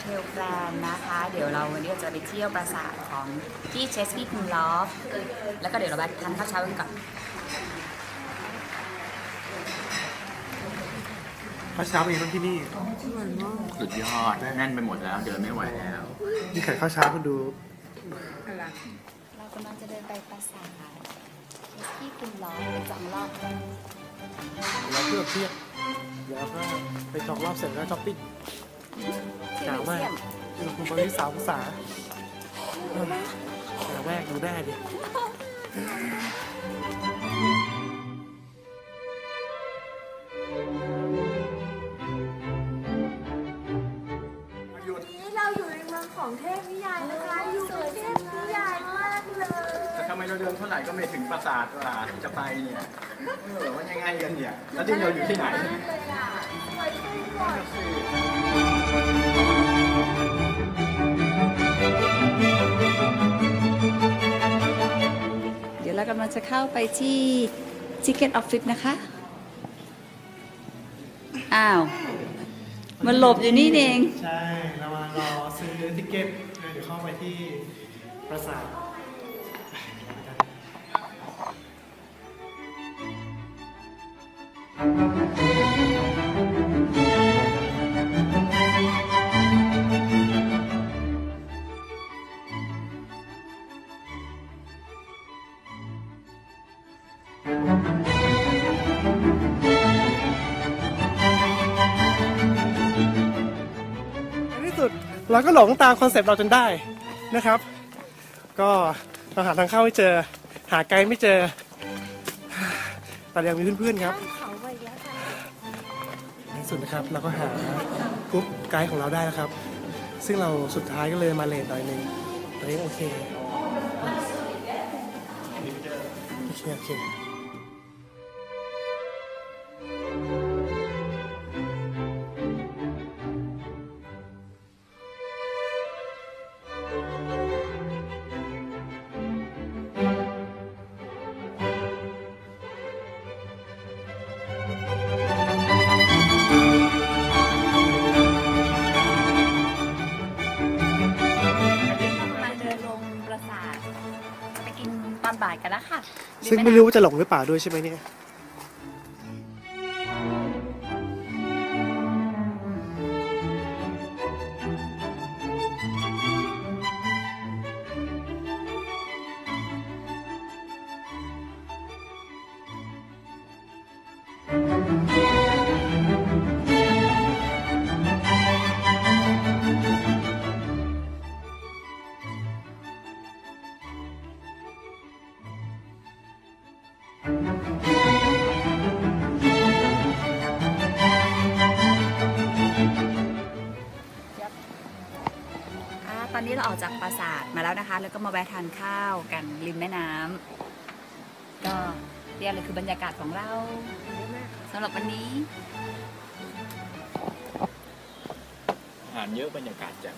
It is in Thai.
เทลแกรนนะคะ เดี๋ยวเราวันนี้เราจะไปเที่ยวปราสาทของที่เชสกี้คุนลอฟ แล้วก็เดี๋ยวเราไปทานข้าวเช้ากันก่อนข้าวเช้าเป็นไงบ้างที่นี่สุดยอดแน่นไปหมดแล้ว เดินไม่ไหวแล้วนี่ขายข้าวเช้าคุณดู เรากำลังจะเดินไปปราสาทเชสกี้คุนลอฟไปสองรอบเราเพื่อเที่ยงเดี๋ยวก็ไปจองรอบเสร็จแล้วช้อปปิ้งที่ หนาวมิวมากเซียมอุณหภูมิตอนนี้สามองศาเออหนาวแวกดูหน้าดิหยุดนี่เราอยู่ในเมืองของเทพนิยายนะคะ อยู่กับเทพนิยายมากเลย แต่ทำไมเราเดินเท่าไหร่ก็ไม่ถึงปราสาทว่าที่จะไปเนี่ยเออว่ายังไงกันเนี่ย แล้วที่เราอยู่ที่ไหนเลยอะสวยไปหมด เดี๋ยวเรากำลังจะเข้าไปที่ Ticket Office นะคะ อ้าว มันหลบอยู่นี่เอง ใช่ เรามารอซื้อทิเก็ตเดี๋ยวเข้าไปที่ปราสาท ในที่สุดเราก็หลงตามคอนเซปต์เราจนได้นะครับ ก็เราหาทางเข้าไม่เจอ หาไกด์ไม่เจอ แต่ยังมีเพื่อนๆครับ เขาไปแล้วค่ะในที่สุดนะครับเราก็หากรุ๊ปไกด์ของเราได้แล้วครับ ซึ่งเราสุดท้ายก็เลยมาเลทหน่อยหนึงแต่ยังโอเคโอเคโอเค บ่ายกันแล้วค่ะซึ่งไม่รู้ว่าจะหลงหรือเปล่าด้วยใช่ไหมเนี่ย ก็อนนี้เราออกจากปราสาทมาแล้วนะคะ แล้วก็มาแวะทานข้าวกันริมแม่น้ำก็เรียกเลยคือบรรยากาศของเราสำหรับวันนี้ อาหารเยอะบรรยากาศแจ่ม